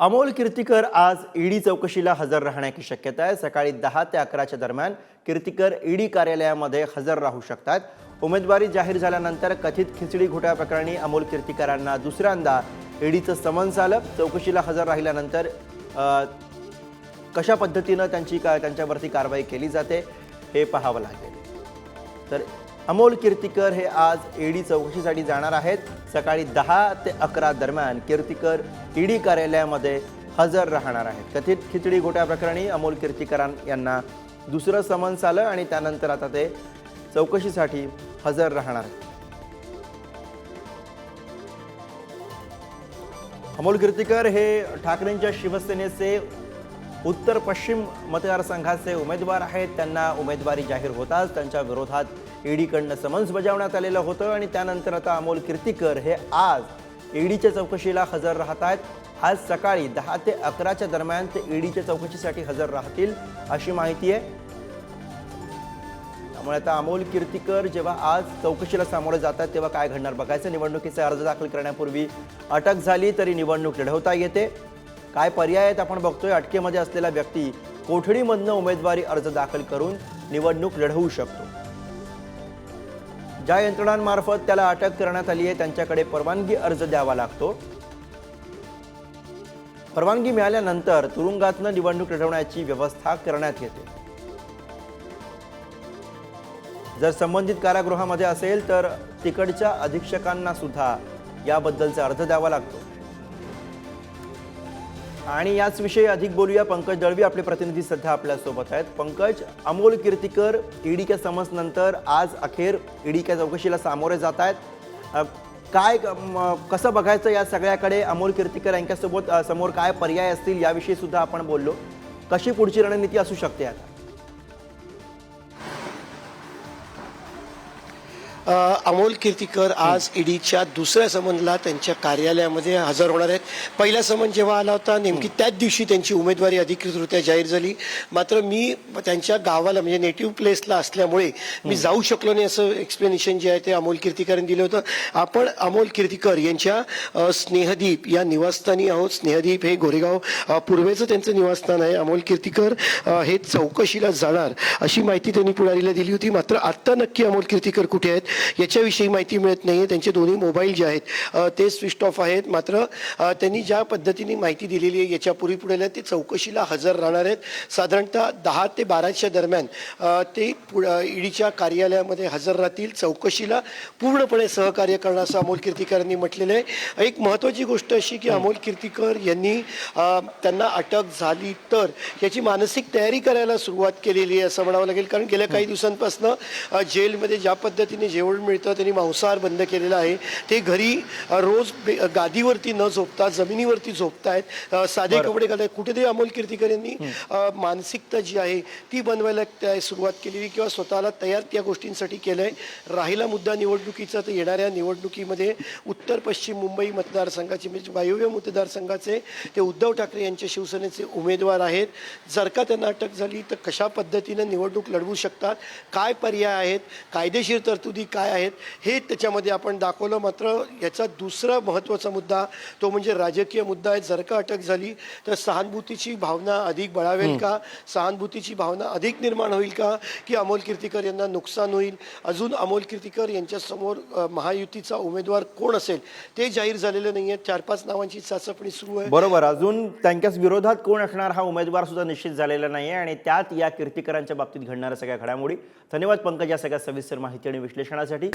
अमोल कीर्तीकर आज ईडी चौकशीला हजर राहण्याची शक्यता आहे. सकाळी दहा ते अकराच्या दरम्यान कीर्तीकर ईडी कार्यालयामध्ये हजर राहू शकतात. उमेदवारी जाहीर झाल्यानंतर कथित खिचडी घोटाळ्याप्रकरणी अमोल कीर्तीकरांना दुसऱ्यांदा ईडीचं समन्स आलं चौकशीला हजर राहिल्यानंतर कशा पद्धतीनं त्यांची का त्यांच्यावरती कारवाई केली जाते हे पाहावं लागेल. तर अमोल कीर्तिकर हे आज ईडी चौकशीसाठी जाणार आहेत. सकाळी दहा ते अकरा दरम्यान कीर्तीकर ईडी कार्यालयामध्ये हजर राहणार आहेत. कथित खिचडी घोटाळ्याप्रकरणी अमोल कीर्तीकरां यांना दुसरं समन्स आलं आणि त्यानंतर आता ते चौकशीसाठी हजर राहणार आहेत. अमोल कीर्तिकर हे ठाकरेंच्या शिवसेनेचे उत्तर पश्चिम मतदारसंघाचे उमेदवार आहेत. त्यांना उमेदवारी जाहीर होताच त्यांच्या विरोधात ईडीकडनं समन्स बजावण्यात आलेलं होतं आणि त्यानंतर आता अमोल कीर्तीकर हे आज ईडीच्या चौकशीला हजर राहत आहेत. आज सकाळी दहा ते अकराच्या दरम्यान ते ईडीच्या चौकशीसाठी हजर राहतील अशी माहिती आहे. त्यामुळे आता अमोल कीर्तीकर जेव्हा आज चौकशीला सामोरे जातात तेव्हा काय घडणार? बघायचं निवडणुकीचा अर्ज दाखल करण्यापूर्वी अटक झाली तरी निवडणूक लढवता येते. काय पर्याय आहेत आपण बघतोय अटकेमध्ये असलेला व्यक्ती कोठडीमधनं उमेदवारी अर्ज दाखल करून निवडणूक लढवू शकतो. ज्या यंत्रणांमार्फत त्याला अटक करण्यात आली आहे त्यांच्याकडे परवानगी अर्ज द्यावा लागतो. परवानगी मिळाल्यानंतर तुरुंगातनं निवडणूक लढवण्याची व्यवस्था करण्यात येते. जर संबंधित कारागृहामध्ये असेल तर तिकडच्या अधीक्षकांना सुद्धा याबद्दलचा अर्ज द्यावा लागतो. आणि याच विषयी अधिक बोलूया. पंकज दळवी आपले प्रतिनिधी सध्या आपल्यासोबत आहेत. पंकज अमोल कीर्तीकर ईडीच्या नंतर आज अखेर ईडीच्या चौकशीला सामोरे जात आहेत. काय म, कसं बघायचं या सगळ्याकडे? अमोल कीर्तीकर यांच्यासोबत समोर काय पर्याय असतील याविषयी सुद्धा आपण बोललो. कशी पुढची रणनीती असू शकते आता? अमोल कीर्तीकर आज ईडीच्या दुसऱ्या समनला त्यांच्या कार्यालयामध्ये हजर होणार आहेत. पहिला समन जेव्हा आला होता नेमकी त्याच दिवशी त्यांची उमेदवारी अधिकृतरित्या जाहीर झाली. मात्र मी त्यांच्या गावाला म्हणजे नेटिव्ह प्लेसला असल्यामुळे मी जाऊ शकलो नाही असं एक्सप्लेनेशन जे आहे ते अमोल कीर्तीकरांनी दिलं होतं. आपण अमोल कीर्तीकर यांच्या स्नेहदीप या निवासस्थानी आहोत. स्नेहदीप हे गोरेगाव पूर्वेचं त्यांचं निवासस्थान आहे. अमोल कीर्तीकर हे चौकशीला जाणार अशी माहिती त्यांनी पुढारीला दिली होती. मात्र आत्ता नक्की अमोल कीर्तीकर कुठे आहेत याच्याविषयी माहिती मिळत नाहीये. त्यांचे दोन्ही मोबाईल जे आहेत ते स्विच ऑफ आहेत. मात्र त्यांनी ज्या पद्धतीने माहिती दिलेली आहे याच्यापूर्वी पुढे ते चौकशीला हजर राहणार आहेत. साधारणतः दहा ते बाराच्या दरम्यान ते ईडीच्या कार्यालयामध्ये हजर राहतील. चौकशीला पूर्णपणे सहकार्य करणार असं अमोल कीर्तीकरांनी म्हटलेलं आहे. एक महत्त्वाची गोष्ट अशी की अमोल कीर्तीकर यांनी त्यांना अटक झाली तर याची मानसिक तयारी करायला सुरुवात केलेली आहे असं म्हणावं लागेल. कारण गेल्या काही दिवसांपासून जेलमध्ये ज्या पद्धतीने जेवण मिळतं त्यांनी मांसाहार बंद केलेला आहे. ते घरी रोज बे- गादीवरती न झोपता जमिनीवरती झोपतायत. साधे कपडे घालतायत. कुठेतरी अमोल कीर्तीकर यांनी मानसिकता जी आहे ती बनवायला त्या- सुरुवात केलेली किंवा स्वतःला तयार त्या गोष्टींसाठी केलं आहे राहिला मुद्दा निवडणुकीचा तर येणाऱ्या निवडणुकीमध्ये उत्तर पश्चिम मुंबई मतदारसंघाचे म्हणजे वायव्य मतदारसंघाचे ते उद्धव ठाकरे यांच्या शिवसेनेचे उमेदवार आहेत. जर का त्यांना अटक झाली तर कशा पद्धतीनं निवडणूक लढवू शकतात? काय पर्याय आहेत? कायदेशीर तरतुदी काय आहेत हे त्याच्यामध्ये आपण दाखवलं. मात्र याचा दुसरा महत्त्वाचा मुद्दा तो म्हणजे राजकीय मुद्दा आहे. जर का अटक झाली तर सहानुभूतीची भावना अधिक बळावेल का? सहानुभूतीची भावना अधिक निर्माण होईल का? की अमोल कीर्तीकर यांना नुकसान होईल? अजून अमोल कीर्तीकर यांच्यासमोर महायुतीचा उमेदवार कोण असेल? ते जाहीर झालेलं नाही आहे चार पाच नावांची चाचपणी सुरू आहे. बरोबर. अजून त्यांच्याच विरोधात कोण असणार हा उमेदवार सुद्धा निश्चित झालेला नाही आहे आणि त्यात या कीर्तीकरांच्या बाबतीत घडणाऱ्या सगळ्या घडामोडी. धन्यवाद पंकज या सगळ्या सविस्तर माहिती आणि নাড়াচাটি